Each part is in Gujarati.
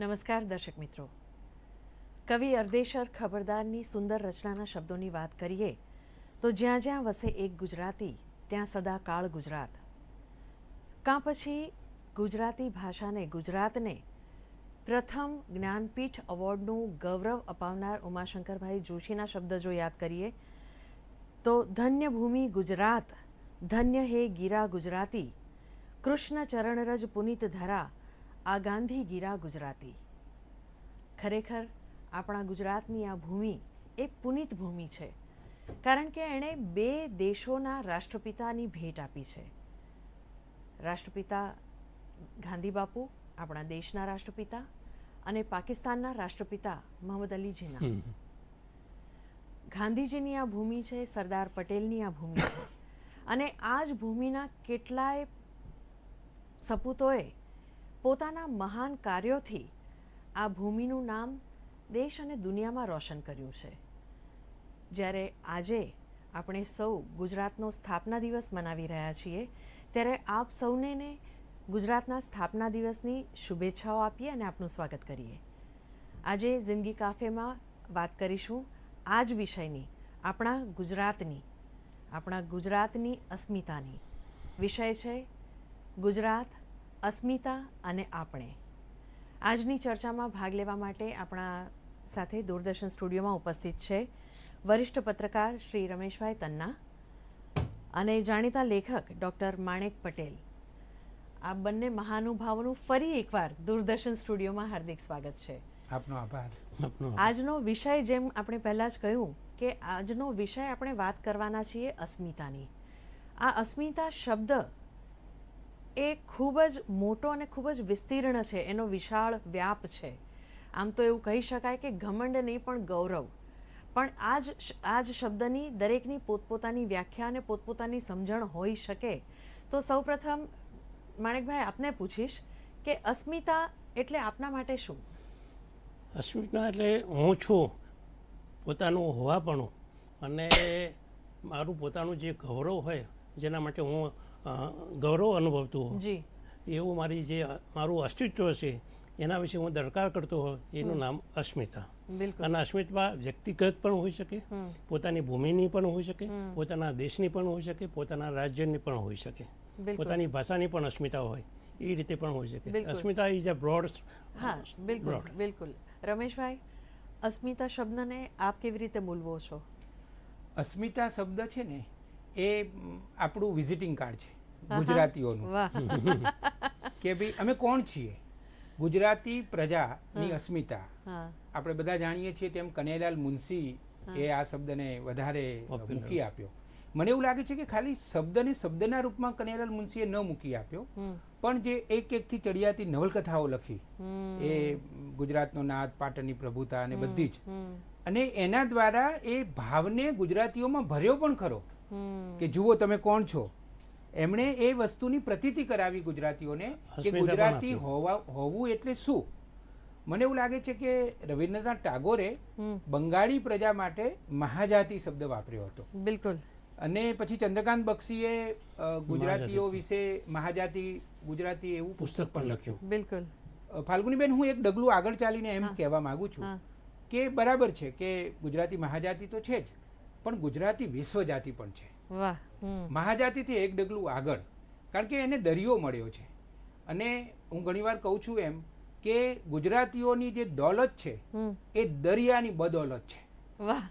નમસ્કાર દર્શક મિત્રો. કવિ અર્દેશર ખબરદારની સુંદર રચનાના શબ્દોની વાત કરીએ, તો જ્યાં જ્યાં વસે એક ગુજરાતી, ત્યાં સદા કાળ ગુજરાત. કાં પછી ગુજરાતી ભાષાને ગુજરાતને પ્રથમ જ્ઞાનપીઠ એવોર્ડનું ગૌરવ અપાવનાર ઉમાશંકરભાઈ જોશીના શબ્દ જો યાદ કરીએ, તો ધન્ય ભૂમિ ગુજરાત, ધન્ય હે ગીરા ગુજરાતી, કૃષ્ણ ચરણરજ પુનિત ધરા આ ગાંધી ગીરા ગુજરાતી. ખરેખર આપણા ગુજરાતની આ ભૂમિ એ પુનિત ભૂમિ છે કારણ કે એણે બે દેશોના રાષ્ટ્રપિતાની ભેટ આપી છે. રાષ્ટ્રપિતા ગાંધી બાપુ આપણા દેશના રાષ્ટ્રપિતા અને પાકિસ્તાનના રાષ્ટ્રપિતા મોહમ્મદ અલી જીના ગાંધીજીની આ ભૂમિ છે સરદાર પટેલની આ ભૂમિ છે. અને આ જ ભૂમિના કેટલાય સપૂતોએ પોતાના મહાન કાર્યોથી આ ભૂમિનું નામ દેશ અને દુનિયામાં રોશન કર્યું છે. જ્યારે આજે આપણે સૌ ગુજરાતનો સ્થાપના દિવસ મનાવી રહ્યા છીએ, ત્યારે આપ સૌને ગુજરાતના સ્થાપના દિવસની શુભેચ્છાઓ આપીએ અને આપનું સ્વાગત કરીએ. આજે જિંદગી કાફેમાં વાત કરીશું આ જ વિષયની, આપણા ગુજરાતની આપણા ગુજરાતની અસ્મિતાની. વિષય છે ગુજરાત અસ્મિતા અને આપણે. આજની ચર્ચામાં ભાગ લેવા માટે આપણા સાથે દૂરદર્શન સ્ટુડિયોમાં ઉપસ્થિત છે વરિષ્ઠ પત્રકાર શ્રી રમેશભાઈ તન્ના અને જાણીતા લેખક ડૉક્ટર માણેક પટેલ. આ બંને મહાનુભાવોનું ફરી એકવાર દૂરદર્શન સ્ટુડિયોમાં હાર્દિક સ્વાગત છે. આપનો આભાર. આજનો વિષય જેમ આપણે પહેલાં જ કહ્યું કે આજનો વિષય આપણે વાત કરવાના છીએ અસ્મિતાની. આ અસ્મિતા શબ્દ એ ખૂબ જ મોટો અને ખૂબ જ વિસ્તીર્ણ છે. એનો વિશાળ વ્યાપ છે. આમ તો એવું કહી શકાય કે ઘમંડ નહીં, પણ ગૌરવ. પણ આ જ આ જ શબ્દની દરેકની પોતપોતાની વ્યાખ્યા અને પોતપોતાની સમજણ હોઈ શકે. તો સૌપ્રથમ, માણેકભાઈ, આપને પૂછીશ કે અસ્મિતા એટલે આપના માટે શું? અસ્મિતા એટલે હું છું, પોતાનું હોવાપણું. અને મારું પોતાનું જે ગૌરવ હોય, જેના માટે હું ગૌરવ અનુભવતું હોઉં એવું મારી જે મારું અસ્તિત્વ છે એના વિશે હું દરકાર કરતો હોય એનું નામ અસ્મિતા. બિલકુલ. અને અસ્મિતા વ્યક્તિગત પણ હોઈ શકે પોતાની ભૂમિની પણ હોઈ શકે પોતાના દેશની પણ હોઈ શકે પોતાના રાજ્યની પણ હોઈ શકે. પોતાની ભાષાની પણ અસ્મિતા હોય એ રીતે પણ હોઈ શકે. અસ્મિતા ઇઝ અ બ્રોડ હા બિલકુલ. બિલકુલ. રમેશભાઈ અસ્મિતા શબ્દને આપ કેવી રીતે મૂલવો છો? અસ્મિતા શબ્દ છે ને એ આપણું વિઝિટિંગ કાર્ડ છે ગુજરાતીઓનું. કે ભાઈ અમે કોણ છીએ? ગુજરાતી પ્રજાની અસ્મિતા. આપણે બધા જાણીએ છીએ તેમ કનૈયાલાલ મુનશી એ આ શબ્દને વધારે મૂકી આપ્યો. મને એવું લાગે છે કે ખાલી શબ્દને શબ્દના રૂપમાં કનૈયાલાલ મુનશીએ ન મૂકી આપ્યો. પણ જે એક એકથી ચડિયાતી નવલકથાઓ લખી એ ગુજરાતનો નાદ પાટણની પ્રભુતા અને બધી જ. અને એના દ્વારા એ ભાવને ગુજરાતીઓમાં ભર્યો પણ ખરો. કે જુઓ તમે કોણ છો? એમણે એ વસ્તુની પ્રતિતિ કરાવી ગુજરાતીઓને કે ગુજરાતી હોવા હોવું એટલે શું? મને એવું લાગે છે કે રવિન્દ્રનાથ ટાગોરે બંગાળી પ્રજા માટે મહાજાતિ શબ્દ વાપર્યો હતો. બિલકુલ. અને પછી ચંદ્રકાંત બક્ષીએ ગુજરાતીઓ વિશે મહાજાતિ ગુજરાતી એવું પુસ્તક પણ લખ્યું. બિલકુલ. ફાલ્ગુનીબેન હું એક ડગલું આગળ ચાલીને એમ કહેવા માંગુ છું કે બરાબર છે કે ગુજરાતી મહાજાતિ તો છે જ. પણ ગુજરાતી વિશ્વ જાતિ પણ છે. મહાજાતિથી એક ડગલું આગળ. કારણ કે એને દરિયો મળ્યો છે. અને હું ઘણીવાર કહું છું એમ કે ગુજરાતીઓની જે દોલત છે એ દરિયાની બદોલત છે. વાહ.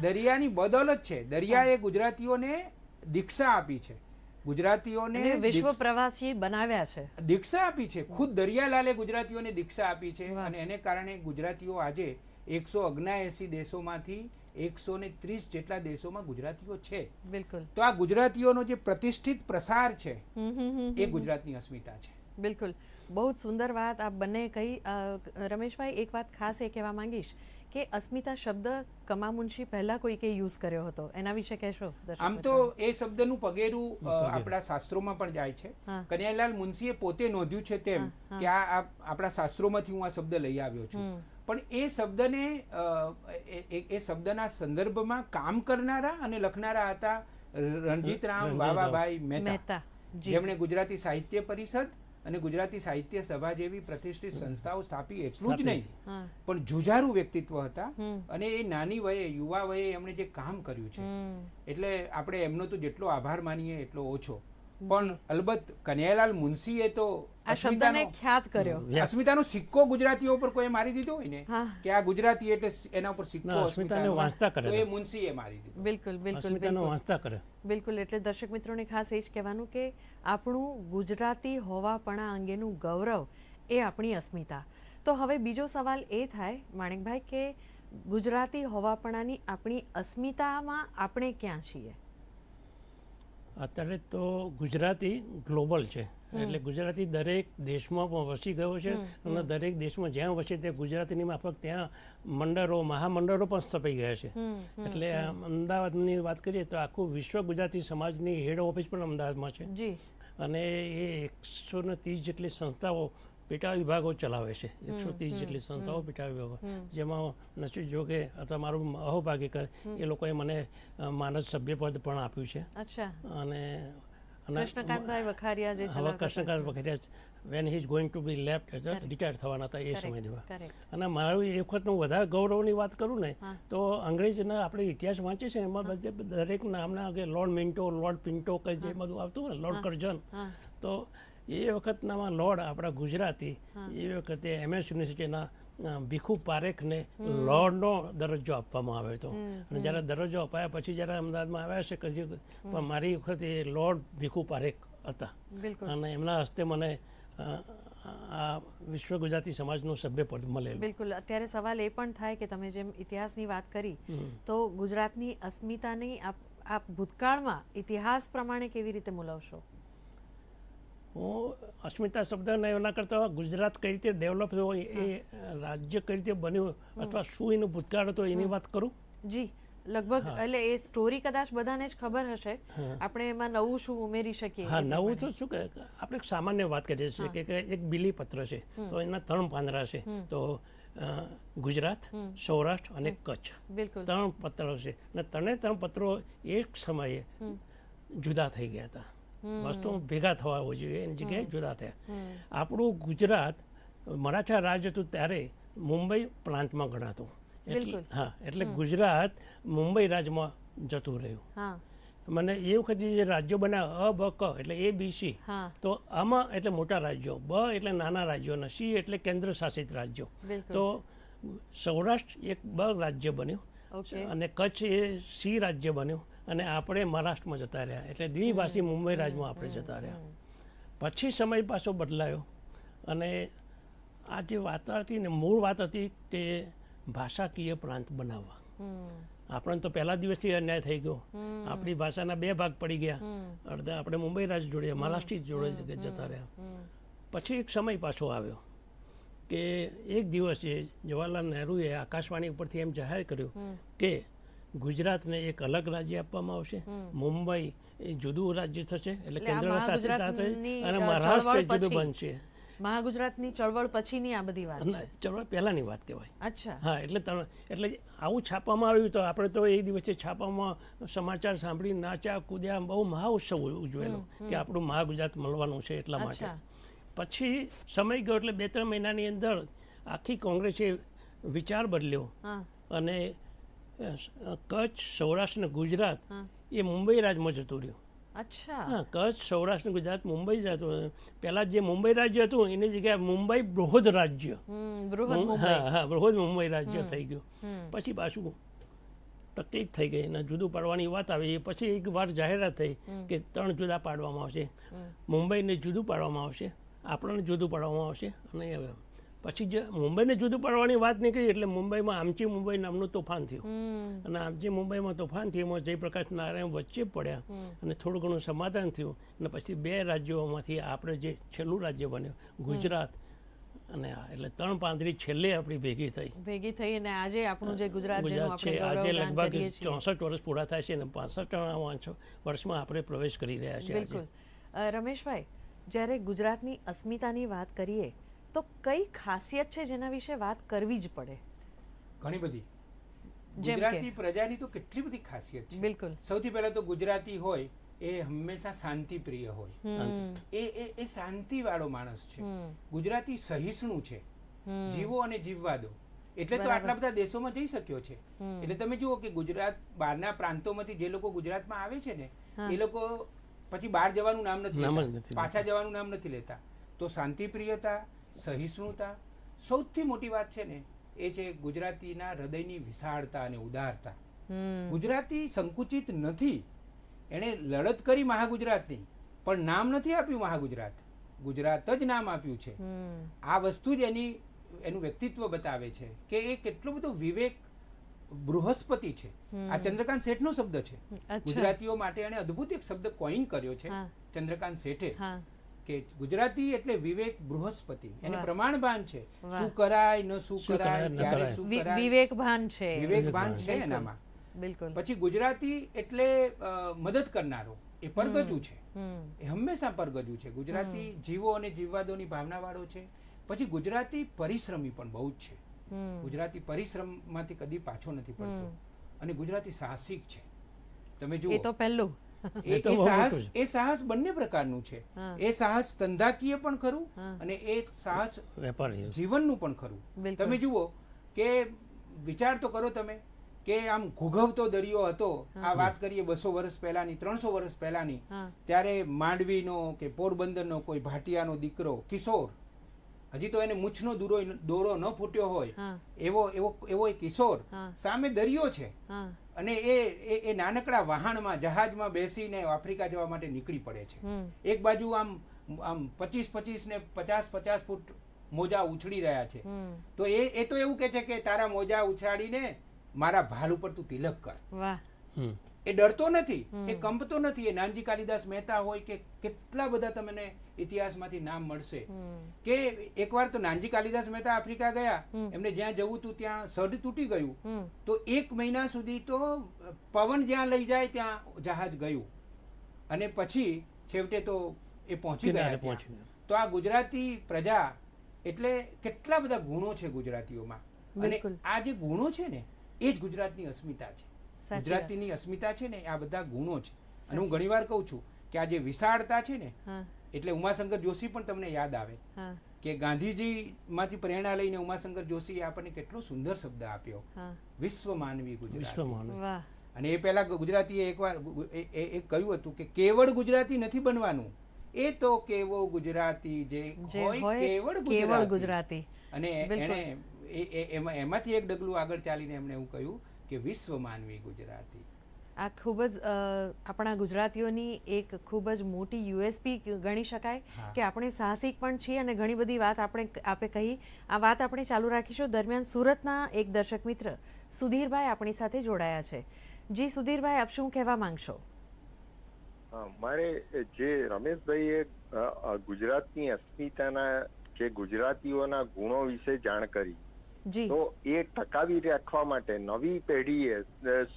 દરિયાની બદોલત છે. દરિયાએ ગુજરાતીઓને દીક્ષા આપી છે. ગુજરાતીઓને વિશ્વ પ્રવાસી બનાવ્યા છે. દીક્ષા આપી છે. ખુદ દરિયાલાલે ગુજરાતીઓને દીક્ષા આપી છે અને એને કારણે ગુજરાતીઓ આજે એકસો અગ્નાએસી દેશોમાંથી એકસો ને ત્રીસ જેટલા દેશોમાં ગુજરાતીઓ છે. બિલકુલ. તો આ ગુજરાતીઓનો જે પ્રતિષ્ઠિત પ્રસાર છે હમ, હમ, હમ, એ ગુજરાતની અસ્મિતા છે. બિલકુલ. બહુ જ સુંદર વાત આપ બંને કહી. રમેશભાઈ એક વાત ખાસ એ કહેવા માંગીશ કે અસ્મિતા શબ્દ કમા મુનશી પહેલા કોઈકે યુઝ કર્યો હતો? એના વિશે કહેશો આમ તો એ શબ્દનું પગેરું. આપણા શાસ્ત્રોમાં પણ જાય છે. કનૈયાલાલ મુનશીએ પોતે નોંધ્યું છે તેમ. કે આ આપણા શાસ્ત્રોમાંથી હું આ શબ્દ લઈ આવ્યો છું. પણ એ શબ્દને એ- શબ્દના સંદર્ભમાં કામ કરનારા અને લખનારા હતા રણજીતરામ રણજીતરામ. વાવાભાઈ મહેતા. જેમણે ગુજરાતી સાહિત્ય પરિષદ અને ગુજરાતી સાહિત્ય સભા જેવી પ્રતિષ્ઠિત સંસ્થાઓ સ્થાપી એટલું જ. નહીં પણ જુજારું વ્યક્તિત્વ હતા અને એ નાની વયે યુવા વયે એમણે જે કામ કર્યું છે. એટલે આપણે એમનો તો જેટલો આભાર માનીએ એટલો ઓછો. પણ અલબત્ત કનૈયાલાલ મુનશીએ તો શબ્દને ખ્યાત કર્યો. અસ્મિતાનો સિક્કો ગુજરાતીઓ ઉપર કોઈ મારી દીધો હોય ને? કે આ ગુજરાતી એટલે એના ઉપર સિક્કો અસ્મિતાને વાંચતા કરે તો એ મુનશીએ મારી દીધો. બિલકુલ બિલકુલ અસ્મિતાનો વાંચતા કરે. બિલકુલ એટલે દર્શક મિત્રોને ખાસ એ જ કહેવાનું કે આપણું ગુજરાતી હોવાપણા અંગેનું ગૌરવ એ આપણી અસ્મિતા. તો હવે બીજો સવાલ એ થાય માણેકભાઈ કે ગુજરાતી હોવાપણાની આપણી અસ્મિતામાં આપણે ક્યાં છીએ? અત્યારે તો ગુજરાતી ગ્લોબલ છે. એટલે ગુજરાતી દરેક દેશમાં પણ વસી ગયો છે અને દરેક દેશમાં જ્યાં વસે તે ગુજરાતીની માફક ત્યાં મંડળો મહામંડળો પણ સ્થપાઈ ગયા છે. એટલે અમદાવાદની વાત કરીએ તો આખું વિશ્વ ગુજરાતી સમાજની હેડ ઓફિસ પણ અમદાવાદમાં છે. અને એ એકસો ને ત્રીસ જેટલી સંસ્થાઓ પેટા વિભાગો ચલાવે છે. એકસો ત્રીસ જેટલી સંસ્થાઓ પેટા વિભાગો. જેમાં નસીબ જોગે અથવા મારું અહોભાગ્ય કે એ લોકોએ મને માનસ માનદ સભ્યપદ પણ આપ્યું છે. અને અને કૃષ્ણકાંતભાઈ વખારિયા જે હવે કૃષ્ણકાંત વખતે when he is going to be left retire થવાના હતા એ સમય જેવા. અને મારું એ વખતનું વધારે ગૌરવની વાત કરું ને તો અંગ્રેજના આપણે ઇતિહાસ વાંચીએ છીએ એમાં બધે દરેક નામના કે લોર્ડ મિન્ટો લોર્ડ પિન્ટો કે જે બધું આવતું હોય લોર્ડ કરજન તો એ વખતનામાં લોર્ડ આપણા ગુજરાતી એ વખતે એમએસ યુનિવર્સિટીના ભીખુ પારેખને લોર્ડનો દરજ્જો આપવામાં આવ્યો હતો. અને જ્યારે દરજ્જો અપાયા પછી જ્યારે અમદાવાદમાં આવ્યા છે કદી પણ મારી વખતે એ લોર્ડ ભીખુ પારેખ હતા. બિલકુલ. અને એમના હસ્તે મને આ વિશ્વ ગુજરાતી સમાજનું સભ્ય પદ મળેલું. બિલકુલ. અત્યારે સવાલ એ પણ થાય કે તમે જેમ ઇતિહાસની વાત કરી તો ગુજરાતની અસ્મિતાની આપ ભૂતકાળમાં ઇતિહાસ પ્રમાણે કેવી રીતે મૂલવશો હું અસ્મિતા શબ્દને એના કરતાં ગુજરાત કઈ રીતે ડેવલપ થયો એ રાજ્ય કઈ રીતે બન્યું અથવા શું એનું ભૂતકાળ હતો એની વાત કરું? જી લગભગ એટલે એ સ્ટોરી કદાચ બધાને જ ખબર હશે. આપણે એમાં નવું શું ઉમેરી શકીએ હા નવું તો શું કે આપણે સામાન્ય વાત કરીએ છીએ કે એક બીલી પત્ર છે. તો એના ત્રણ પાંદડા છે. તો ગુજરાત સૌરાષ્ટ્ર અને કચ્છ. બિલકુલ. ત્રણ પત્રો છે. અને ત્રણે ત્રણ પત્રો એક સમયે જુદા થઈ ગયા હતા. વસ્તુ ભેગા થવા હોવી જોઈએ એની જગ્યાએ જુદા થયા. આપણું ગુજરાત મરાઠા રાજ્ય હતું ત્યારે મુંબઈ પ્રાંતમાં ગણાતું. એટલે હા એટલે ગુજરાત મુંબઈ રાજમાં જતું રહ્યું. મને એ વખતે જે રાજ્યો બન્યા અ બ ક એટલે એ બી સી તો આમાં એટલે મોટા રાજ્યો બ એટલે નાના રાજ્યો અને સી એટલે કેન્દ્ર શાસિત રાજ્યો તો સૌરાષ્ટ્ર એક બ રાજ્ય બન્યું અને કચ્છ એ સી રાજ્ય બન્યું. અને આપણે મહારાષ્ટ્રમાં જતા રહ્યા. એટલે દ્વિભાષી મુંબઈ રાજમાં આપણે જતા રહ્યા. પછી સમય પાછો બદલાયો. અને આ જે વાત હતી ને મૂળ વાત હતી કે ભાષાકીય પ્રાંત બનાવવા. આપણે આપણને તો પહેલા દિવસથી અન્યાય થઈ ગયો. આપણી ભાષાના બે ભાગ પડી ગયા. અડધા આપણે મુંબઈ રાજ જોડે મહારાષ્ટ્રી જોડે જતા રહ્યા. પછી એક સમય પાછો આવ્યો કે એક દિવસે જવાહરલાલ નહેરુએ આકાશવાણી ઉપરથી એમ જાહેર કર્યું કે ગુજરાતને એક અલગ રાજ્ય આપવામાં આવશે. મુંબઈ એ જુદું રાજ્ય થશે એટલે કેન્દ્ર શાસિત થશે અને મહારાષ્ટ્ર જુદું બનશે. મહાગુજરાતની ચળવળ પછીની આ બધી વાત. ચળવળ પહેલાની વાત કહેવાય. અચ્છા. હા એટલે એટલે આવું છાપવામાં આવ્યું તો આપણે તો એ દિવસે છાપામાં સમાચાર સાંભળી નાચા કૂદ્યા બહુ મહા ઉત્સવ ઉજવેલો કે આપણું મહાગુજરાત મળવાનું છે એટલા માટે. પછી સમય ગયો એટલે બે ત્રણ મહિનાની અંદર આખી કોંગ્રેસે વિચાર બદલ્યો અને કચ્છ સૌરાષ્ટ્ર અને ગુજરાત એ મુંબઈ રાજમાં જતું રહ્યું. અચ્છા. હા કચ્છ સૌરાષ્ટ્ર ગુજરાત મુંબઈ જતું પહેલાં જે મુંબઈ રાજ્ય હતું એની જગ્યાએ મુંબઈ બૃહદ રાજ્ય. બૃહદ મુંબઈ. હા હા બૃહદ મુંબઈ રાજ્ય થઈ ગયું. પછી પાછું તકલીફ થઈ ગઈ અને જુદું પાડવાની વાત આવી. એ પછી એક વાર જાહેરાત થઈ કે ત્રણ જુદા પાડવામાં આવશે. મુંબઈને જુદું પાડવામાં આવશે. આપણને જુદું પાડવામાં આવશે. અને હવે પછી જે મુંબઈને જુદું પાડવાની વાત નીકળી એટલે મુંબઈમાં આમચી મુંબઈ નામનું તોફાન થયું. અને આમચી મુંબઈમાં તોફાન થયું એમાં જયપ્રકાશ નારાયણ વચ્ચે પડ્યા અને થોડું ઘણું સમાધાન થયું. અને પછી બે રાજ્યોમાંથી આપણે જે છેલ્લું રાજ્ય બન્યું ગુજરાત અને એટલે ત્રણ પાંદરી છેલ્લે આપણી ભેગી થઈ. ભેગી થઈ અને આજે આપણું જે ગુજરાત ગુજરાત છે આજે લગભગ ચોસઠ વર્ષ પૂરા થાય છે અને પાસઠ વર્ષમાં આપણે પ્રવેશ કરી રહ્યા છીએ બિલકુલ. રમેશભાઈ જ્યારે ગુજરાતની અસ્મિતાની વાત કરીએ તો કઈ ખાસિયત છે જેના વિશે વાત કરવી જ પડે? ઘણી બધી. ગુજરાતી પ્રજાની તો કેટલી બધી ખાસિયત છે. બિલકુલ. સૌથી પહેલા તો ગુજરાતી હોય એ હંમેશા શાંતિપ્રિય હોય. એ એ એ શાંતિ વાળો માણસ છે. ગુજરાતી સહિષ્ણુ છે. જીવો અને જીવવા દો એટલે તો આટલા બધા દેશોમાં જઈ શક્યો છે. એટલે તમે જુઓ કે ગુજરાત બહારના પ્રાંતોમાંથી જે લોકો ગુજરાતમાં આવે છે ને એ લોકો પછી બહાર જવાનું નામ નથી પાછા જવાનું નામ નથી લેતા. તો શાંતિપ્રિયતા સહિષ્ણુતા સૌથી મોટી વાત છે ને એ છે ગુજરાતીના હૃદયની વિશાળતા અને ઉદારતા. ગુજરાતી સંકુચિત નથી એણે લડત કરી મહાગુજરાતની પણ નામ નથી આપ્યું મહાગુજરાત. ગુજરાત જ નામ આપ્યું છે. આ વસ્તુ જ એની એનું વ્યક્તિત્વ બતાવે છે કે એ કેટલો બધો વિવેક બૃહસ્પતિ છે. આ ચંદ્રકાંત શેઠનો શબ્દ છે. ગુજરાતીઓ માટે એણે અદ્ભુત એક શબ્દ કોઈન કર્યો છે. ચંદ્રકાંત શેઠે. કે ગુજરાતી એટલે વિવેક બૃહસ્પતિ. એને. પ્રમાણભાન છે. શું કરાય ન શું કરાય ક્યારે શું કરાય. વિવેકભાન છે. વિવેકભાન છે એનામાં. બિલકુલ. પછી ગુજરાતી એટલે મદદ કરનારો. એ પરગજુ છે. એ હંમેશા પરગજુ છે. ગુજરાતી જીવો અને જીવવાદોની ભાવનાવાળો છે. પછી ગુજરાતી પરિશ્રમી પણ બહુ જ છે. ગુજરાતી પરિશ્રમમાંથી કદી પાછો નથી પડતો. અને ગુજરાતી સાહસિક છે. તમે એ જુઓ તો પહેલું. એ સાહસ એ સાહસ બંને પ્રકારનું છે. એ સાહસ ધંધાકીય પણ ખરું અને એ સાહસ વેપારી જીવનનું પણ ખરું. તમે જુઓ કે વિચાર તો કરો તમે કે આમ ઘુઘવતો દરિયો હતો આ વાત કરીએ બસો વર્ષ પહેલાની ત્રણસો વર્ષ પહેલાની ત્યારે માંડવીનો કે પોરબંદરનો કોઈ ભાટિયાનો દીકરો કિશોર હજી તો એને મૂછનો દૂરો દોરો ન ફૂટ્યો હોય એવો એવો એવો કિશોર સામે દરિયો છે. અને એ એ- એ નાનકડા વાહણમાં જહાજમાં બેસીને આફ્રિકા જવા માટે નીકળી પડે છે. એક બાજુ આમ આમ પચીસ પચીસ ને પચાસ પચાસ ફૂટ મોજા ઉછળી રહ્યા છે. તો એ એ તો એવું કે છે કે તારા મોજા ઉછાળીને મારા ભાલ ઉપર તું તિલક કર. વાહ. હમ. એ ડરતો નથી એ કંપતો નથી. એ નાનજી કાલિદાસ મહેતા હોય કે કેટલા બધા તમને ઇતિહાસમાંથી નામ મળશે. કે એકવાર તો નાનજી કાલિદાસ મહેતા આફ્રિકા ગયા એમને જ્યાં જવું હતું ત્યાં સઢ તૂટી ગયું. તો એક મહિના સુધી તો પવન જ્યાં લઈ જાય ત્યાં જહાજ ગયું. અને પછી છેવટે તો એ પહોંચી ગયા. તો આ ગુજરાતી પ્રજા એટલે કેટલા બધા ગુણો છે ગુજરાતીઓમાં. અને આ જે ગુણો છે ને એ જ ગુજરાતની અસ્મિતા છે. ગુજરાતીની અસ્મિતા છે ને આ બધા ગુણો છે. અને હું. ઘણીવાર કહું છું કે આ જે વિશાળતા છે ને એટલે ઉમાશંકર જોશી પણ તમને યાદ આવે કે ગાંધીજી માંથી પ્રેરણા લઈને ઉમાશંકર જોશી આપણને કેટલો સુંદર શબ્દ આપ્યો. વિશ્વ માનવી ગુજરાત. અને એ પહેલા ગુજરાતીએ એકવાર એ- કહ્યું હતું કે કેવળ ગુજરાતી નથી બનવાનું. એ તો કેવો ગુજરાતી જે હોય કેવળ ગુજરાતી. અને એને એ- એ- એમાં એમાંથી એક ડગલું આગળ ચાલીને એમણે એવું કહ્યું કે વિશ્વ માનવી ગુજરાતી. આ ખૂબ જ આપણા ગુજરાતીઓની એક ખૂબ જ મોટી યુએસપી ગણી શકાય કે આપણે સાહસિક પણ છીએ અને ઘણી બધી વાત આપણે આપે કહી. આ વાત આપણે ચાલુ રાખીશું. દરમિયાન સુરતના એક દર્શક મિત્ર સુધીરભાઈ આપણી સાથે જોડાયા છે. જી સુધીરભાઈ આપ શું કહેવા માંગશો? મારે જે રમેશભાઈએ ગુજરાતની અસ્મિતાના જે ગુજરાતીઓના ગુણો વિશે જાણ કરી તો એ ટકાવી રાખવા માટે નવી પેઢીએ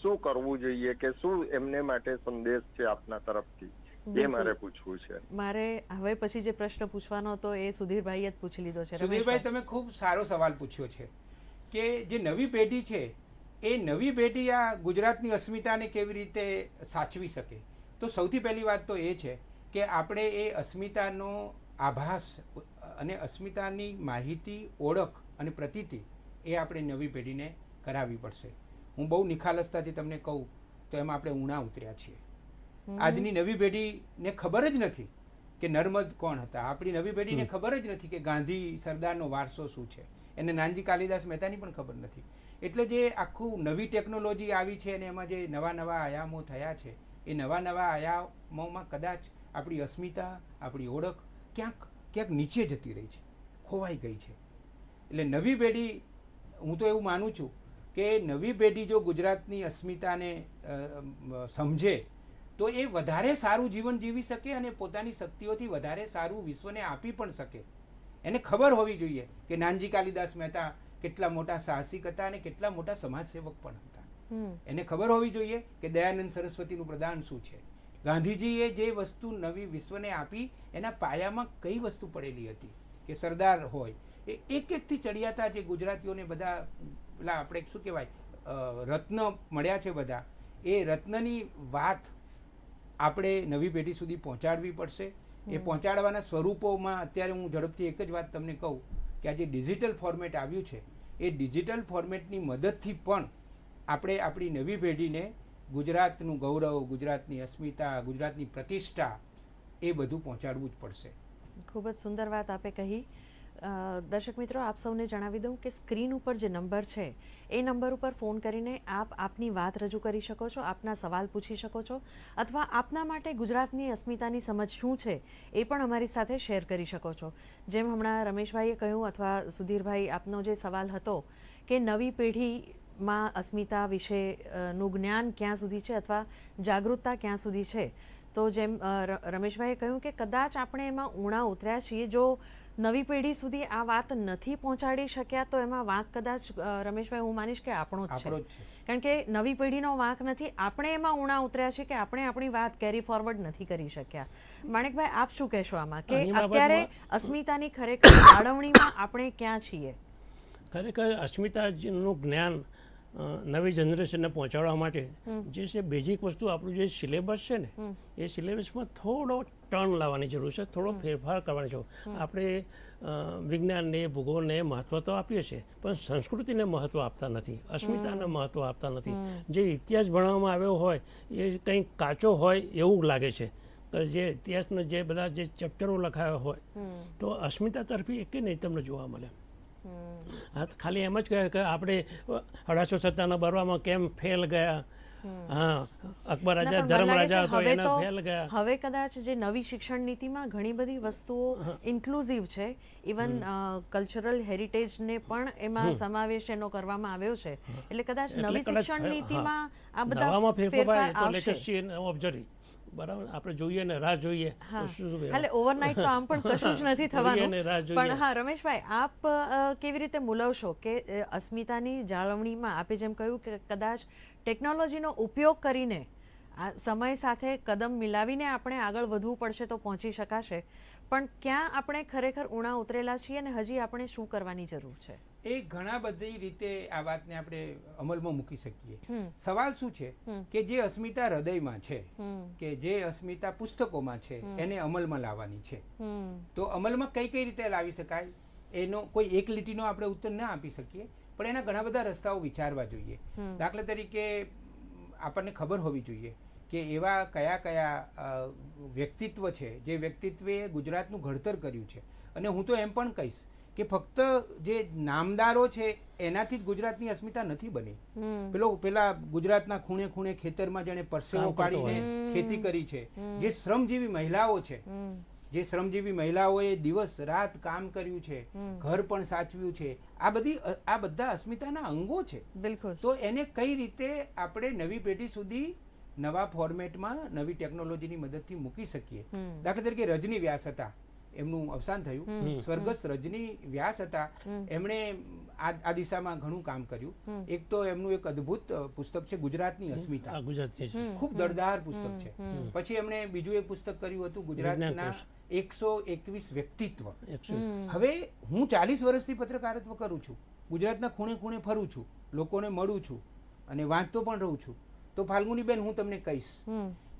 શું કરવું જોઈએ કે શું એમને માટે સંદેશ છે આપના તરફથી? એ મારે પૂછવું છે. મારે હવે પછી જે પ્રશ્ન પૂછવાનો હતો એ સુધીરભાઈએ જ પૂછી લીધો છે સુધીરભાઈ તમે ખૂબ સારો સવાલ પૂછ્યો છે કે જે નવી પેઢી છે એ નવી પેઢી આ ગુજરાતની અસ્મિતાને કેવી રીતે સાચવી શકે? તો સૌથી પહેલી વાત તો એ છે કે આપણે એ અસ્મિતાનો આભાસ અને અસ્મિતાની માહિતી ઓળખ અને પ્રતીતિ એ આપણે નવી પેઢીને કરાવવી પડશે. હું બહુ નિખાલસતાથી તમને કહું તો એમાં આપણે ઉણા ઉતર્યા છીએ. આજની નવી પેઢીને ખબર જ નથી કે નર્મદ કોણ હતા. આપણી નવી પેઢીને ખબર જ નથી કે ગાંધી સરદારનો વારસો શું છે. એને નાનજી કાલિદાસ મહેતાની પણ ખબર નથી. એટલે જે આખું નવી ટેકનોલોજી આવી છે અને એમાં જે નવા નવા આયામો થયા છે એ નવા નવા આયામોમાં કદાચ આપણી અસ્મિતા આપણી ઓળખ ક્યાંક ક્યાંક નીચે જતી રહી છે ખોવાઈ ગઈ છે. એટલે નવી પેઢી હું તો એવું માનું છું કે નવી પેઢી જો ગુજરાતની અસ્મિતાને સમજે તો એ વધારે સારું જીવન જીવી શકે અને પોતાની શક્તિઓથી વધારે સારું વિશ્વને આપી પણ શકે. એને ખબર હોવી જોઈએ કે નાનજી કાલિદાસ મહેતા કેટલા મોટા સાહસિક હતા અને કેટલા મોટા સમાજસેવક પણ હતા. એને ખબર હોવી જોઈએ કે દયાનંદ સરસ્વતીનું પ્રદાન શું છે. ગાંધીજીએ જે વસ્તુ નવી વિશ્વને આપી એના પાયામાં કઈ વસ્તુ પડેલી હતી? કે સરદાર હોય એ એક એકથી ચડિયાતા જે ગુજરાતીઓને બધા પેલા આપણે શું કહેવાય રત્ન મળ્યા છે બધા એ રત્નની વાત આપણે નવી પેઢી સુધી પહોંચાડવી પડશે. એ પહોંચાડવાના સ્વરૂપોમાં અત્યારે હું ઝડપથી એક જ વાત તમને કહું કે આ જે ડિજિટલ ફોર્મેટ આવ્યું છે એ ડિજિટલ ફોર્મેટની મદદથી પણ આપણે આપણી નવી પેઢીને ગુજરાતનું ગૌરવ ગુજરાતની અસ્મિતા ગુજરાતની પ્રતિષ્ઠા એ બધું પહોંચાડવું જ પડશે. ખૂબ જ સુંદર વાત આપે કહી. દર્શક મિત્રો, આપ સૌને જણાવી દઉં કે સ્ક્રીન ઉપર જે નંબર છે, એ નંબર ઉપર ફોન કરીને આપ આપની વાત રજૂ કરી શકો છો, આપના સવાલ પૂછી શકો છો, અથવા આપના માટે ગુજરાતની અસ્મિતાની સમજ શું છે, એ પણ અમારી સાથે શેર કરી શકો છો. જેમ હમણાં રમેશભાઈએ કહ્યું અથવા સુધીરભાઈ, આપનો જે સવાલ હતો કે નવી પેઢીમાં અસ્મિતા વિશે નું જ્ઞાન ક્યાં સુધી છે અથવા જાગૃતતા ક્યાં સુધી છે, તો જેમ રમેશભાઈએ કહ્યું કે કદાચ આપણે એમાં ઊણા ઉતર્યા છીએ, જો નવી પેઢી સુધી આ વાત નથી પહોંચાડી શક્યા તો એમાં વાંક કદાચ રમેશભાઈ હું માનીશ કે આપણો જ છે. કારણ કે નવી પેઢીનો વાંક નથી. આપણે એમાં ઉણા ઉતર્યા છે કે આપણે આપણી વાત કેરી ફોરવર્ડ નથી કરી શક્યા. માણેકભાઈ આપ શું કહેશો આમાં? કે અત્યારે અસ્મિતાની ખરેખર જાળવણીમાં આપણે ક્યાં છીએ? ખરેખર અસ્મિતાજીનું જ્ઞાન નવી જનરેશનને પહોંચાડવા માટે જે છે બેઝિક વસ્તુ આપણું જે સિલેબસ છે ને એ સિલેબસમાં થોડો ટર્ન લાવવાની જરૂર છે થોડો ફેરફાર કરવાની જરૂર આપણે વિજ્ઞાનને ભૂગોળને મહત્ત્વ તો આપીએ છીએ પણ સંસ્કૃતિને મહત્ત્વ આપતા નથી અસ્મિતાને મહત્ત્વ આપતા નથી. જે ઇતિહાસ ભણવામાં આવ્યો હોય એ કંઈક કાચો હોય એવું લાગે છે. તો જે ઇતિહાસના જે બધા જે ચેપ્ટરો લખાયા હોય તો અસ્મિતા તરફી એકે નહીં તમને જોવા મળે? હા ખાલી એમ જ કહે કે આપણે અઢારસો સત્તાના બરવામાં કેમ ફેલ ગયા? અકબર રાજા ધર્મ રાજા હતો હવે એના ફેલ ગયા. હવે કદાચ જે નવી શિક્ષણ નીતિમાં ઘણી બધી વસ્તુઓ ઇન્ક્લુઝિવ છે ઇવન કલ્ચરલ હેરિટેજને પણ એમાં સમાવેશ એનો કરવામાં આવ્યો છે. એટલે કદાચ નવી શિક્ષણ નીતિમાં આ બધા ફેરફાર આવશે. બરાબર? આપણે જોઈએ ને રાહ જોઈએ. એટલે ઓવરનાઇટ તો આમ પણ કશું જ નથી થવાનું. પણ હા રમેશભાઈ આપ કેવી રીતે મૂલવશો કે અસ્મિતાની જાળવણીમાં આપે જેમ કહ્યું કે કદાચ ટેકનોલોજીનો ઉપયોગ કરીને આ સમય સાથે કદમ મિલાવીને આપણે આગળ વધવું પડશે તો પહોંચી શકાશે. પણ ક્યાં આપણે ખરેખર ઉણા ઉતરેલા છીએ અને હજી આપણે શું કરવાની જરૂર છે? એ ઘણા બધી રીતે આ વાતને આપણે અમલમાં મૂકી શકીએ. સવાલ શું છે? કે જે અસ્મિતા હૃદયમાં છે કે જે અસ્મિતા પુસ્તકોમાં છે એને અમલમાં લાવવાની છે. તો અમલમાં કઈ કઈ રીતે લાવી શકાય? એનો કોઈ એક લીટીનો આપણે ઉત્તર ના આપી શકીએ પણ એના ઘણા બધા રસ્તાઓ વિચારવા જોઈએ. દાખલા તરીકે આપણને ખબર હોવી જોઈએ કે એવા કયા કયા વ્યક્તિત્વ છે જે વ્યક્તિત્વે ગુજરાતનું ઘડતર કર્યું છે. અને હું તો એમ પણ કહીશ કે ફક્ત જે નામદારો છે એનાથી જ ગુજરાતની અસ્મિતા નથી બની. પેલો પેલા ગુજરાતના ખૂણે ખૂણે ખેતરમાં જેને પરસેવો પાડીને ખેતી કરી છે. જે શ્રમજીવી મહિલાઓ છે. જે શ્રમજીવી મહિલાઓએ દિવસ રાત કામ કર્યું છે ઘર પણ સાચવ્યું છે. આ બધી આ બધા અસ્મિતાના અંગો છે. બિલકુલ. તો એને કઈ રીતે આપણે નવી પેઢી સુધી નવા ફોર્મેટમાં નવી ટેકનોલોજીની મદદથી મૂકી શકીએ. દાખલા તરીકે રજની વ્યાસ હતા. એમનું અવસાન થયું. સ્વર્ગસ્થ રજની વ્યાસ હતા. એમણે આ આ દિશામાં ઘણું કામ કર્યું. એક તો એમનું એક અદ્ભુત પુસ્તક છે ગુજરાતની અસ્મિતા. આ ગુજરાતની છે ખૂબ દળદાર પુસ્તક છે. પછી એમણે બીજું એક પુસ્તક કર્યું હતું ગુજરાતના એકસો એકવીસ વ્યક્તિત્વ. હવે હું ચાલીસ વર્ષથી પત્રકારત્વ કરું છું. ગુજરાતના ખૂણે ખૂણે ફરું છું. લોકોને મળું છું. અને વાંચતો પણ રહું છું. તો ફાલ્ગુનીબેન હું તમને કહીશ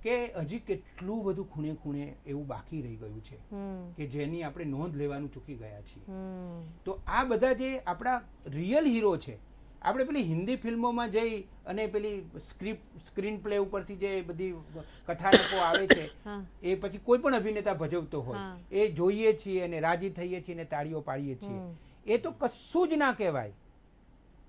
કે હજી કેટલું બધું ખૂણે ખૂણે એવું બાકી રહી ગયું છે કે જેની આપણે નોંધ લેવાનું ચૂકી ગયા છીએ. તો આ બધા જે આપણા રિયલ હીરો છે આપણે પેલી હિન્દી ફિલ્મોમાં જઈ અને પેલી સ્ક્રિપ્ટ સ્ક્રીન પ્લે ઉપરથી જે બધી કથાનકો આવે છે એ પછી કોઈ પણ અભિનેતા ભજવતો હોય એ જોઈએ છીએ અને રાજી થઈએ છીએ અને તાળીઓ પાડીએ છીએ. એ તો કશું જ ના કહેવાય.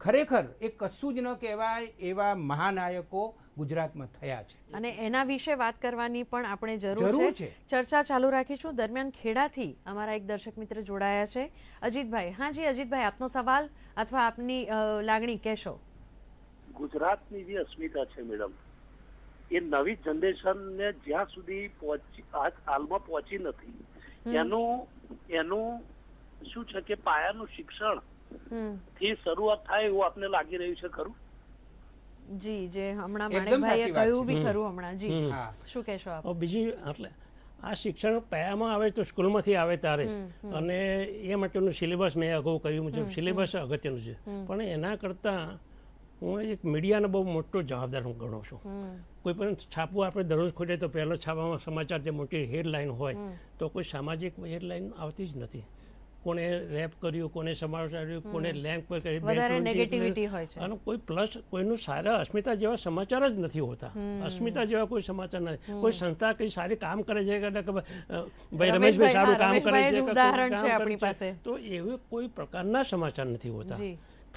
ખરેખર એ કશું જ ન કહેવાય એવા મહાનાયકો ગુજરાતમાં થયા છે. અને એના વિશે વાત કરવાની પણ આપણે જરૂર છે. ચર્ચા ચાલુ રાખીશું. દરમિયાન ખેડાથી અમારા એક દર્શક મિત્ર જોડાયા છે. અજીતભાઈ હા જી અજીતભાઈ આપનો સવાલ અથવા આપની લાગણી કહેશો. ગુજરાતની જે અસ્મિતા છે મેડમ એ નવી જનરેશનને જ્યાં સુધી પહોંચી હાલમાં પહોંચી નથી એનું એનું શું છે કે પાયાનું શિક્ષણ થી શરૂઆત થાય એવું આપને લાગી રહ્યું છે ખરું? જી જે હમણાં માણેકભાઈએ કહ્યું બી ખરું હમણાં. જી. શું કહેશો આપ? બીજી એટલે આ શિક્ષણ પાયામાં આવે તો સ્કૂલમાંથી આવે ત્યારે અને એ માટેનું સિલેબસ મેં અગાઉ કહ્યું મુજબ સિલેબસ અગત્યનું છે. પણ એના કરતાં હું એક મીડિયાનો બહુ મોટો જવાબદાર હું ગણું છું. કોઈ પણ છાપવું આપણે દરરોજ ખોલીએ તો પહેલો છાપામાં સમાચાર જે મોટી હેડલાઇન હોય તો કોઈ સામાજિક હેડલાઇન આવતી જ નથી. કોને રેપ કર્યું કોને સમાચાર કોને લેન્ક પર કરી વધારે 220 negativity હોય છે. અને કોઈ પ્લસ કોઈનું સારા અસ્મિતા જેવા સમાચાર જ નથી હોતા. અસ્મિતા જેવા કોઈ સમાચાર નથી. કોઈ સંસ્થા કઈ સારી કામ કરે છે કે ભાઈ રમેશભાઈ, સારું કામ કરે છે. તો એવું કોઈ પ્રકારના સમાચાર નથી હોતા.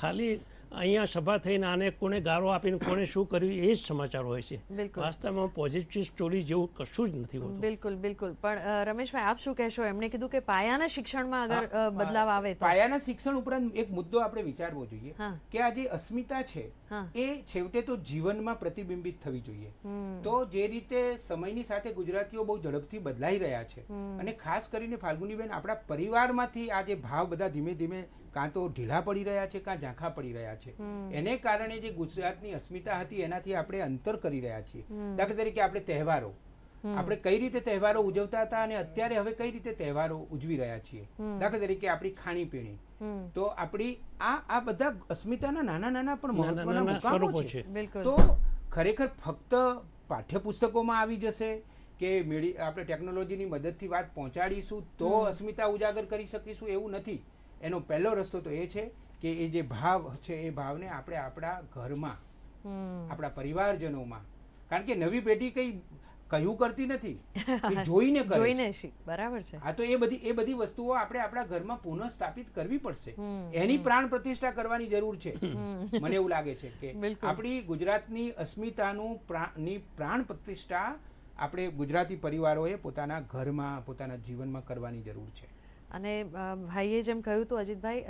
ખાલી અહીંયા સભા થઈને આને કોને ગાળો આપીને કોને શું કર્યું એ જ સમાચાર હોય છે. વાસ્તવમાં પોઝિટિવ સ્ટોરી જેવું કશું જ નથી હોતું. બિલકુલ બિલકુલ. પણ રમેશભાઈ આપ શું કહેશો? એમણે કીધું કે પાયાના શિક્ષણમાં અગર બદલાવ આવે તો. પાયાના શિક્ષણ ઉપરાંત એક મુદ્દો આપણે વિચારવો જોઈએ કે આ જે અસ્મિતા છે એ છેવટે તો જીવનમાં પ્રતિબિંબિત થવી જોઈએ. તો જે રીતે સમયની સાથે ગુજરાતીઓ બહુ ઝડપથી બદલાઈ રહ્યા છે અને ખાસ કરીને ફાલ્ગુનીબેન આપણા પરિવારમાંથી આ જે ભાવ બધા ધીમે ધીમે કાં તો ઢીલા પડી રહ્યા છે કાં ઝાંખા પડી રહ્યા છે એને કારણે જે ગુજરાતની અસ્મિતા હતી એનાથી આપણે અંતર કરી રહ્યા છીએ. દાખલા તરીકે આપણે તહેવારો. આપણે કઈ રીતે તહેવારો ઉજવતા હતા અને અત્યારે હવે કઈ રીતે તહેવારો ઉજવી રહ્યા છીએ? દાખલા તરીકે આપણી ખાણીપીણી તો આપણી આ આ બધા અસ્મિતાના નાના નાના પણ મહત્વના મુકામો છે. છે. તો ખરેખર ફક્ત પાઠ્યપુસ્તકોમાં આવી જશે કે મેળી આપણે ટેકનોલોજીની મદદથી વાત પહોંચાડીશું તો અસ્મિતા ઉજાગર કરી શકીશું એવું નથી. એનો પહેલો રસ્તો તો એ છે કે એ જે ભાવ છે એ ભાવને આપણે આપણા ઘરમાં આપણા પરિવારજનોમાં. કારણ કે નવી પેઢી કઈ કહ્યું કરતી નથી જોઈને જોઈને બરાબર છે. આ તો એ બધી એ બધી વસ્તુઓ આપણે આપણા ઘરમાં પુનઃ સ્થાપિત કરવી પડશે. એની પ્રાણ પ્રતિષ્ઠા કરવાની જરૂર છે. મને એવું લાગે છે કે. આપણી ગુજરાતની અસ્મિતાનું ની પ્રાણ પ્રતિષ્ઠા આપણે ગુજરાતી પરિવારોએ પોતાના ઘરમાં પોતાના જીવનમાં કરવાની જરૂર છે. અને ભાઈએ જેમ કહ્યું હતું અજીતભાઈ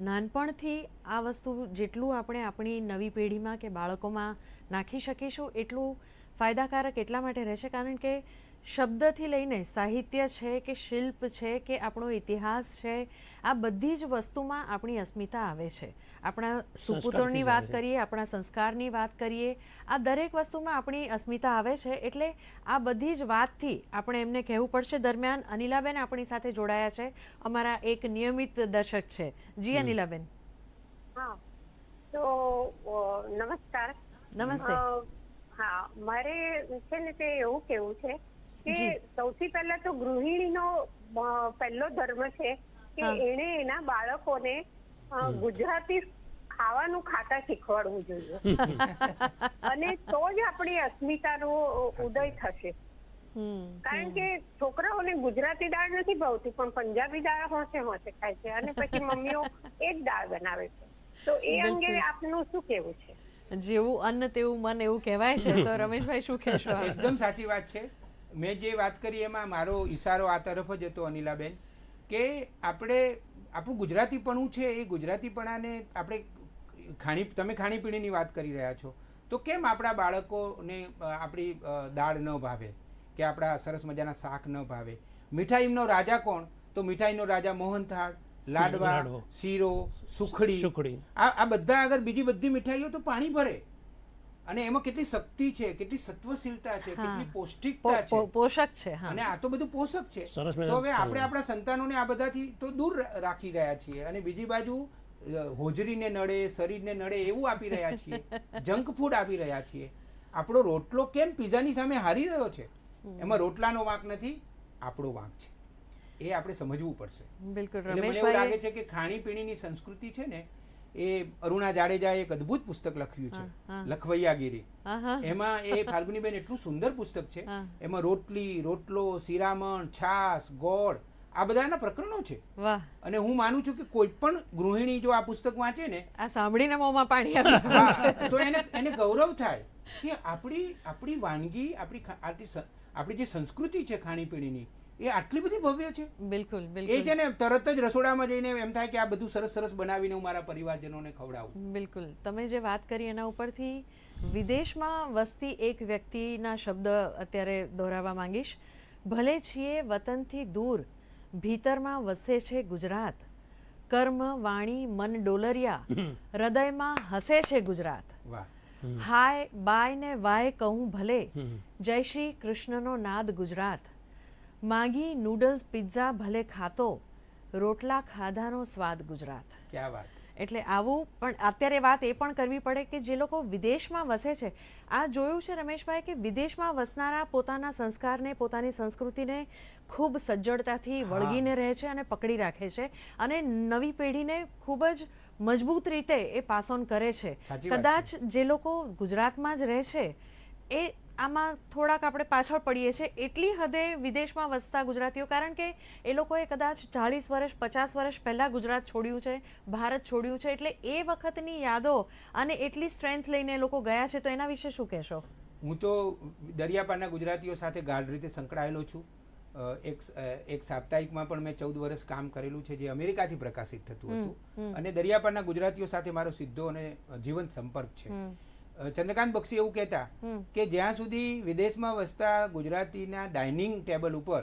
નાનપણથી આ વસ્તુ જેટલું આપણે આપણી નવી પેઢીમાં કે બાળકોમાં નાખી શકીશું, એટલું ફાયદાકારક એટલા માટે રહેશે. કારણ કે શબ્દથી લઈને સાહિત્ય છે કે શિલ્પ છે કે આપણો ઇતિહાસ છે આ બધી જ વસ્તુમાં આપણી અસ્મિતા આવે છે. આપણા સુપુત્રોની વાત કરીએ આપણા સંસ્કારની વાત કરીએ આ દરેક વસ્તુમાં આપણી અસ્મિતા આવે છે. એટલે આ બધી જ વાતથી આપણે એમને કહેવું પડશે દરમિયાન અનિલાબેન આપણી સાથે જોડાયા છે. અમારા એક નિયમિત દર્શક છે. જી અનિલાબેન. હા. તો નમસ્કાર. નમસ્તે. હા. મારે છે ને તે એવું કેવું છે કે સૌથી પહેલા તો ગૃહિણીનો પહેલો ધર્મ છે કે. એણે એના બાળકોને ગુજરાતી ખાવાનું ખાતા શીખવાડવું જોઈએ. અને તો જ આપણી અસ્મિતાનો ઉદય થશે. કારણ કે છોકરાઓને ગુજરાતી દાળ નથી ભાવતી પણ પંજાબી દાળ હોશે હોશે ખાય છે. અને પછી મમ્મીઓ એ જ દાળ બનાવે છે. તો એ અંગે આપનું શું કેવું છે? જેવું અન્ન તેવું મન એવું કહેવાય છે તો રમેશભાઈ શું કહેશો? એકદમ સાચી વાત છે. મેં જે વાત કરી એમાં મારો ઈશારો આ તરફ જ હતો અનિલાબેન કે આપણે આપણું ગુજરાતીપણું છે એ ગુજરાતીપણાને આપણે ખાણી તમે ખાણીપીણીની વાત કરી રહ્યા છો. તો કેમ આપણા બાળકોને આપણી દાળ ન ભાવે? કે આપણા સરસ મજાના શાક ન ભાવે? મીઠાઈનો રાજા કોણ? તો મીઠાઈનો રાજા મોહનથાળ લાડવા. શીરો સુખડી. સુખડી. આ આ બધા આગળ બીજી બધી મીઠાઈઓ તો પાણી ભરે. અને એમાં કેટલી શક્તિ છે કેટલી સત્વશીલતા છે કેટલી પૌષ્ટિકતા છે. પોષક છે અને આ તો બધું પોષક છે. તો હવે આપણે. આપણા સંતાનોને આ બધાથી તો દૂર રાખી રહ્યા છીએ. અને બીજી બાજુ હોજરીને નડે શરીરને નડે એવું આપી રહ્યા છીએ. જંક ફૂડ આપી રહ્યા છીએ. આપણો રોટલો કેમ પીઝાની સામે હારી રહ્યો છે? એમાં રોટલાનો વાંક નથી આપણો વાંક છે. એ આપણે સમજવું પડશે. બિલકુલ મને એવું લાગે છે કે ખાણીપીણીની સંસ્કૃતિ છે ને એ અરુણા જાડેજાએ એક અદ્ભુત પુસ્તક લખ્યું છે. લખવૈયાગીરી. એમાં એ ફાલ્ગુનીબેન એટલું સુંદર પુસ્તક છે એમાં રોટલી રોટલો શિરામણ છાસ ગોળ આ બધાના પ્રકરણો છે. અને હું માનું છું કે કોઈ પણ ગૃહિણી જો આ પુસ્તક વાંચે ને આ સાંભળીને મોમાં પાણી તો એને એને ગૌરવ થાય કે આપણી આપણી વાનગી આપણી આપણી જે સંસ્કૃતિ છે ખાણીપીણીની એ આટલી બધી ભવ્ય છે? બિલકુલ એ બિલકુલ. છે ને તરત જ રસોડામાં જઈને એમ થાય કે આ બધું સરસ સરસ બનાવીને હું મારા પરિવારજનોને ખવડાવું. બિલકુલ. તમે જે વાત કરી એના ઉપરથી વિદેશમાં વસતી એક વ્યક્તિના શબ્દ અત્યારે દોહરાવવા માંગીશ. ભલે છીએ વતનથી દૂર ભીતરમાં વસે છે ગુજરાત. કર્મ વાણી મન ડોલરિયા હૃદયમાં હસે છે ગુજરાત. હાય બાય ને વાય કહું ભલે. જય શ્રી કૃષ્ણનો નાદ ગુજરાત. માગી નૂડલ્સ પિઝા ભલે ખાતો રોટલા ખાધાનો સ્વાદ ગુજરાત. ક્યાં વાત. એટલે આવું પણ અત્યારે વાત એ પણ કરવી પડે કે જે લોકો વિદેશમાં વસે છે. આ જોયું છે રમેશભાઈ કે વિદેશમાં વસનારા પોતાના સંસ્કારને પોતાની સંસ્કૃતિને ખૂબ સજ્જડતાથી વળગીને રહે છે અને પકડી રાખે છે અને નવી પેઢીને ખૂબ જ મજબૂત રીતે એ પાસ ઓન કરે છે. કદાચ જે લોકો ગુજરાતમાં જ રહે છે એ આમાં થોડાક આપણે પાછળ પડીએ છીએ. એટલી હદે વિદેશમાં વસતા ગુજરાતીઓ કારણ કે એ લોકોએ કદાચ ચાળીસ વર્ષ પચાસ વર્ષ પહેલાં ગુજરાત છોડ્યું છે ભારત છોડ્યું છે એટલે એ વખતની યાદો અને એટલી સ્ટ્રેન્થ લઈને લોકો ગયા છે તો એના વિશે શું કહેશો? હું તો દરિયાપારના ગુજરાતીઓ સાથે ગાઢ રીતે સંકળાયેલો છું. એક એક સાપ્તાહિકમાં પણ મેં ચૌદ વર્ષ કામ કરેલું છે જે અમેરિકાથી પ્રકાશિત થતું હતું. અને દરિયાપારના ગુજરાતીઓ સાથે મારો સીધો અને જીવંત સંપર્ક છે. ચંદ્રકાંત બક્ષી એવું કહેતા કે જ્યાં સુધી વિદેશમાં વસતા ગુજરાતીના ડાઇનિંગ ટેબલ ઉપર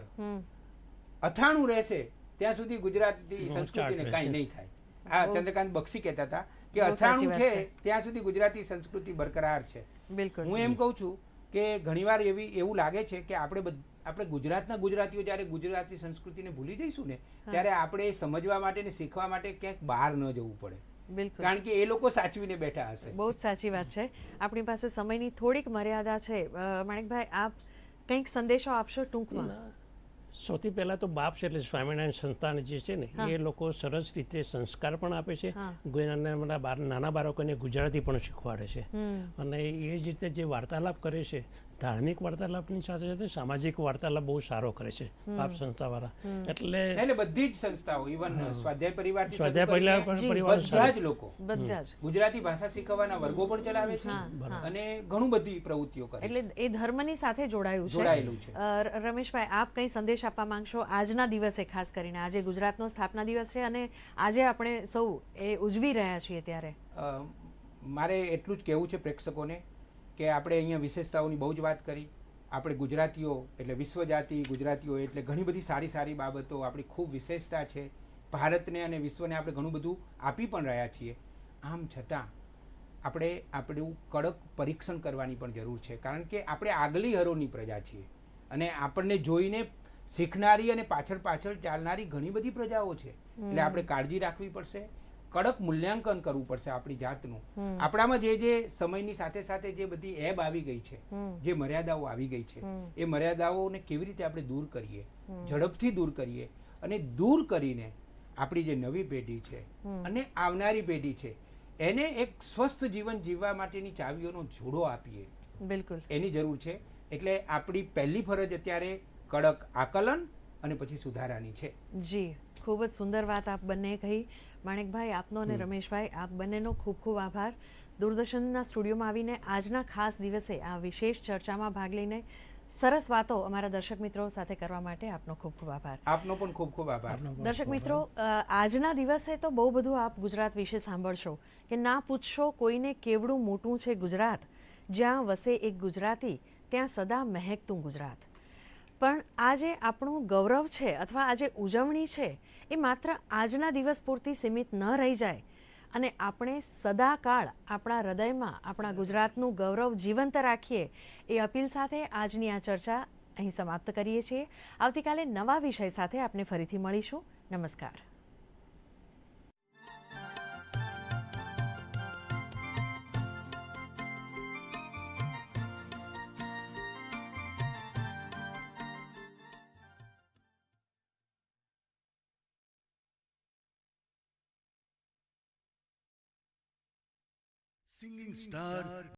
અથાણું રહેશે ત્યાં સુધી ગુજરાતી સંસ્કૃતિને કાંઈ નહીં થાય. આ ચંદ્રકાંત બક્ષી કહેતા હતા કે અથાણું છે. ત્યાં સુધી ગુજરાતી સંસ્કૃતિ બરકરાર છે. હું એમ કહું છું કે ઘણીવાર એવી એવું લાગે છે કે આપણે આપણે ગુજરાતના ગુજરાતીઓ જ્યારે ગુજરાતી સંસ્કૃતિને ભૂલી જઈશું ને ત્યારે આપણે સમજવા માટે ને શીખવા માટે ક્યાંક બહાર ન જવું પડે. બિલકુલ. કારણ કે એ લોકો સાચવીને બેઠા હશે. બહુ જ સાચી વાત છે. આપણી પાસે સમયની થોડીક મર્યાદા છે. માણિકભાઈ આપ કંઈક સંદેશો આપશો ટૂંકમાં? સૌથી પહેલાં તો બાપ છે એટલે સ્વામિનારાયણ સંસ્થાન જે છે ને એ લોકો સરસ રીતે સંસ્કાર પણ આપે છે. હા. નાના બાર નાના બાળકોને ગુજરાતી પણ શીખવાડે છે. અને એ જ રીતે જે વાર્તાલાપ કરે છે ધાર્મિક વાર્તાલાપની સાથે સાથે સામાજિક વાર્તાલાપ બહુ સારો કરે છે બાપ સંસ્થાવાળા. એટલે એટલે બધી જ સંસ્થાઓ ઇવન સ્વાધ્યાય પરિવાર સ્વાધ્યાય પરિવાર પણ પરિવાર બધા જ લોકો. બધા જ. ગુજરાતી ભાષા શીખવવાના વર્ગો પણ ચલાવે છે અને ઘણું બધી પ્રવૃત્તિઓ કરે એટલે એ ધર્મની સાથે જોડાયું છે. જોડાયેલું છે. રમેશભાઈ આપ કઈ સંદેશ આપવા માંગશો આજના દિવસે ખાસ કરીને? આજે ગુજરાતનો સ્થાપના દિવસ છે અને આજે આપણે સૌ એ ઉજવી રહ્યા છીએ ત્યારે. મારે એટલું જ કહેવું છે પ્રેક્ષકોને કે આપણે અહીંયા વિશેષતાઓની બહુ જ વાત કરી. આપણે ગુજરાતીઓ એટલે વિશ્વ જાતિ ગુજરાતીઓ એટલે ઘણી બધી સારી સારી બાબતો આપણી ખૂબ વિશેષતા છે. ભારતને અને વિશ્વને આપણે ઘણું બધું આપી પણ રહ્યા છીએ. આમ છતાં આપણે આપણું કડક પરીક્ષણ કરવાની પણ જરૂર છે. કારણ કે આપણે આગલી હરોની પ્રજા છીએ. અને આપણને જોઈને શીખનારી અને પાછળ પાછળ ચાલનારી ઘણી બધી પ્રજાઓ છે. એટલે આપણે કાળજી રાખવી પડશે. કડક મૂલ્યાંકન કરવું પડશે આપણી જાતનું. આપણામાં જે જે સમયની સાથે સાથે જે બધી એબ આવી ગઈ છે જે મર્યાદાઓ આવી ગઈ છે એ મર્યાદાઓને કેવી રીતે આપણે દૂર કરીએ ઝડપથી દૂર કરીએ અને દૂર કરીને આપણી જે નવી પેઢી છે અને આવનારી પેઢી છે એને એક સ્વસ્થ જીવન જીવવા માટેની ચાવીઓનો જોડો આપીએ. બિલકુલ. એની જરૂર છે. એટલે આપણી પહેલી ફરજ અત્યારે કડક આકલન અને પછી સુધારાની છે. જી. ખૂબ જ સુંદર વાત આપ બંને કહી. માણેકભાઈ આપનો અને રમેશભાઈ આપ બંનેનો ખૂબ ખૂબ આભાર. દૂરદર્શનના સ્ટુડિયોમાં આવીને આજના ખાસ દિવસે આ વિશેષ ચર્ચામાં ભાગ લઈને સરસ વાતો અમારા દર્શક મિત્રો સાથે કરવા માટે આપનો ખૂબ ખૂબ આભાર. આપનો પણ ખૂબ ખૂબ આભાર. દર્શક મિત્રો આજના દિવસે તો બહુ બધું આપ ગુજરાત વિશે સાંભળશો કે ના પૂછશો કોઈને કેવડું મોટું છે ગુજરાત. જ્યાં વસે એક ગુજરાતી ત્યાં સદા મહેકતું ગુજરાત. પણ આ જે આપણું ગૌરવ છે અથવા આ જે ઉજવણી છે, એ માત્ર આજના દિવસ પૂરતી સીમિત ન રહી જાય. અને આપણે સદાકાળ આપણા હૃદયમાં, આપણા ગુજરાતનું ગૌરવ જીવંત રાખીએ, એ અપીલ સાથે આજની આ ચર્ચા અહીં સમાપ્ત કરીએ છીએ. આવતીકાલે નવા વિષય સાથે આપણે ફરીથી મળીશું. નમસ્કાર. Singing star